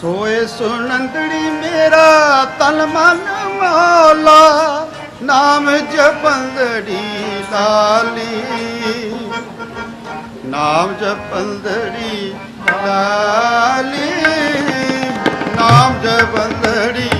ਸੋਏ ਸੁਨੰਦੜੀ ਮੇਰਾ ਤਨ ਮਨ ਮੌਲਾ ਨਾਮ ਜਪੰਦੜੀ ਲਾਲੀ। ਨਾਮ ਜਪੰਦੜੀ ਲਾਲੀ ਨਾਮ ਜਪੰਦੜੀ